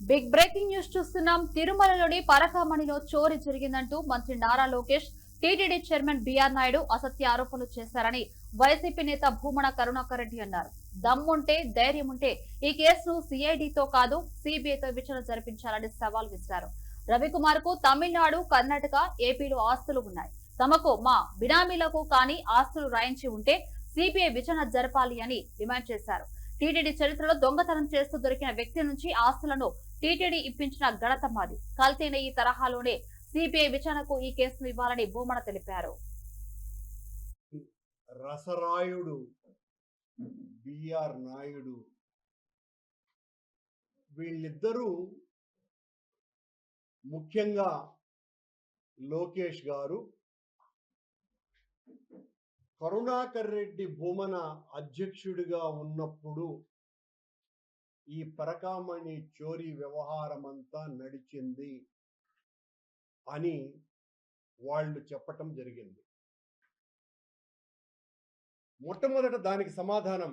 Big breaking news చూస్తున్నాం. తిరుమలలోని పరకామణిలో చోరీ జరిగిందంటూ మంత్రి Nara Lokesh TTD chairman BR Naidu అసత్య ఆరోపణలు చేశారని వైసీపీ నేత భూమన కరుణాకర్ రెడ్డి అన్నారు. దమ్ముంటే ధైర్యం ఉంటే ఈ కేసును సిఐడితో కాదు సిబిఐతో విచారణ జరిపించాలని సవాల్ విసిరారు. రవికుమార్కు తమిళనాడు కర్ణాటక ఏపీలో ఆస్తులు ఉన్నాయి. తమకు మా బినామీలకు కానీ ఆస్తులు రాయించి ఉంటే సిబిఐ విచారణ జరపాలి అని డిమాండ్ చేశారు. టీటీడీ చరిత్రలో దొంగతనం చేస్తూ దొరికిన వ్యక్తి నుంచి ఆస్తులను టీటీడీ ఇప్పించిన ఘనత మాది. కల్తీన ఈ తరహాలోనే సిబిఐ విచారణకు ఈ కేసును ఇవ్వాలని భూమన తెలిపారు. రసరాయుడు బిఆర్ నాయుడు వీళ్ళిద్దరూ ముఖ్యంగా లోకేష్ గారు కరుణాకర్ రెడ్డి భూమన అధ్యక్షుడిగా ఉన్నప్పుడు ఈ పరకామణి చోరీ వ్యవహారమంతా నడిచింది అని వాళ్ళు చెప్పటం జరిగింది. మొట్టమొదట దానికి సమాధానం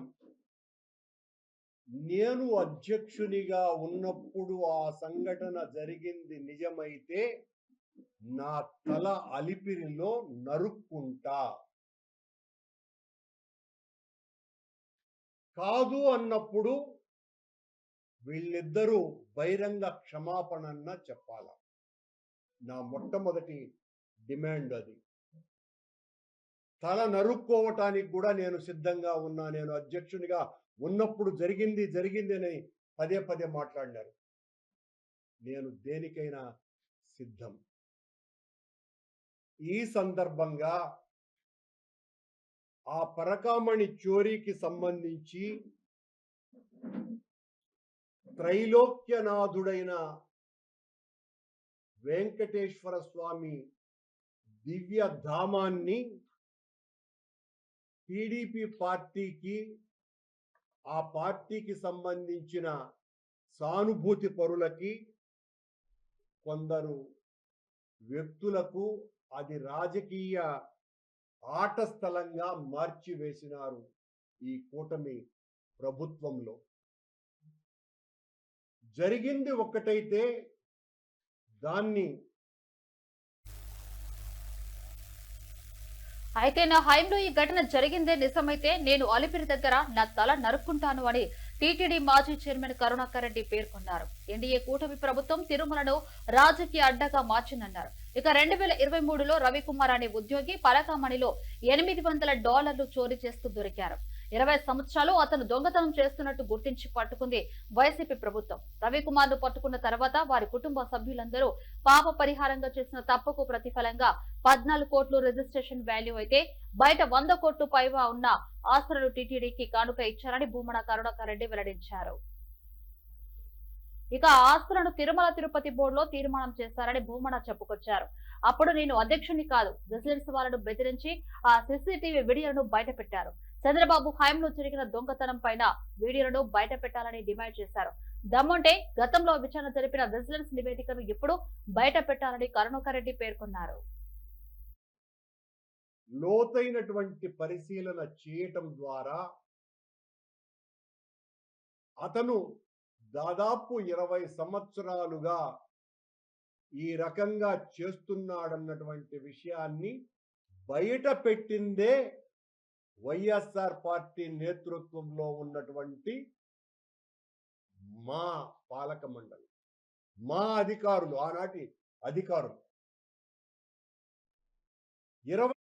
నేను అధ్యక్షునిగా ఉన్నప్పుడు ఆ సంఘటన జరిగింది నిజమైతే నా తల అలిపిరిలో నరుక్కుంటా. కాదు అన్నప్పుడు వీళ్ళిద్దరూ బహిరంగ క్షమాపణన్న చెప్పాల. నా మొట్టమొదటి డిమాండ్ అది. తల నరుక్కోవటానికి కూడా నేను సిద్ధంగా ఉన్నా నేను అధ్యక్షునిగా ఉన్నప్పుడు జరిగింది జరిగింది అని పదే పదే మాట్లాడినారు. నేను దేనికైనా సిద్ధం. ఈ సందర్భంగా ఆ పరకామణి చోరీకి సంబంధించి త్రైలోక్యనాథుడైన వెంకటేశ్వర స్వామి దివ్య ధామాన్ని టీడీపీ పార్టీకి ఆ పార్టీకి సంబంధించిన సానుభూతి పరులకి కొందరు వ్యక్తులకు అది రాజకీయ ఆట స్థలంగా మార్చివేసినారు ఈ కూటమి ప్రభుత్వంలో. జరిగింది ఒక్కటైతే దాన్ని అయితే నా హయాంలో ఈ ఘటన జరిగిందే నిజమైతే నేను అలిపిరి దగ్గర నా తల నరుక్కుంటాను అని టీటీడీ మాజీ చైర్మన్ కరుణాకర్ రెడ్డి పేర్కొన్నారు. ఎన్డీఏ కూటమి ప్రభుత్వం తిరుమలను రాజకీయ అడ్డగా మార్చిందన్నారు. ఇక రెండు వేల ఇరవై మూడులో రవికుమార్ అనే ఉద్యోగి పలకామణిలో ఎనిమిది వందల డాలర్లు చోరీ చేస్తూ దొరికారు. ఇరవై సంవత్సరాలు అతను దొంగతనం చేస్తున్నట్టు గుర్తించి పట్టుకుంది వైసీపీ ప్రభుత్వం. రవికుమార్ను పట్టుకున్న తర్వాత వారి కుటుంబ సభ్యులందరూ పాప పరిహారంగా చేసిన తప్పుకు ప్రతిఫలంగా పద్నాలుగు కోట్లు రిజిస్ట్రేషన్ వాల్యూ అయితే బయట వంద కోట్లు పైగా ఉన్న ఆస్తులను టీటీడీకి కానుక ఇచ్చారని భూమన కరుణాకర్ రెడ్డి వెల్లడించారు. ఇక ఆస్తులను తిరుమల తిరుపతి బోర్డులో తీర్మానం చేశారని భూమన చెప్పుకొచ్చారు. అప్పుడు నేను అధ్యక్షుని కాదు విజిలెన్స్ వాళ్ళను బెదిరించి ఆ సీసీటీవీ వీడియోను బయట పెట్టారు చంద్రబాబు హయాంలో జరిగిన దొంగతనం పైన వీడియోలను బయట పెట్టాలని డిమాండ్ చేశారు. దమ్ముంటే గతంలో విచారణ జరిపిన విజిలెన్స్ నివేదికను ఎప్పుడు బయట పెట్టాలని కరుణాకర్ రెడ్డి పేర్కొన్నారు. లోతైనటువంటి పరిశీలన చేయటం ద్వారా అతను దాదాపు ఇరవై సంవత్సరాలుగా ఈ రకంగా చేస్తున్నాడన్నటువంటి విషయాన్ని బయట పెట్టిందే వైఎస్ఆర్ పార్టీ నేతృత్వంలో ఉన్నటువంటి మా పాలక మండలి మా అధికారులు ఆనాటి అధికారులు. ఇరవై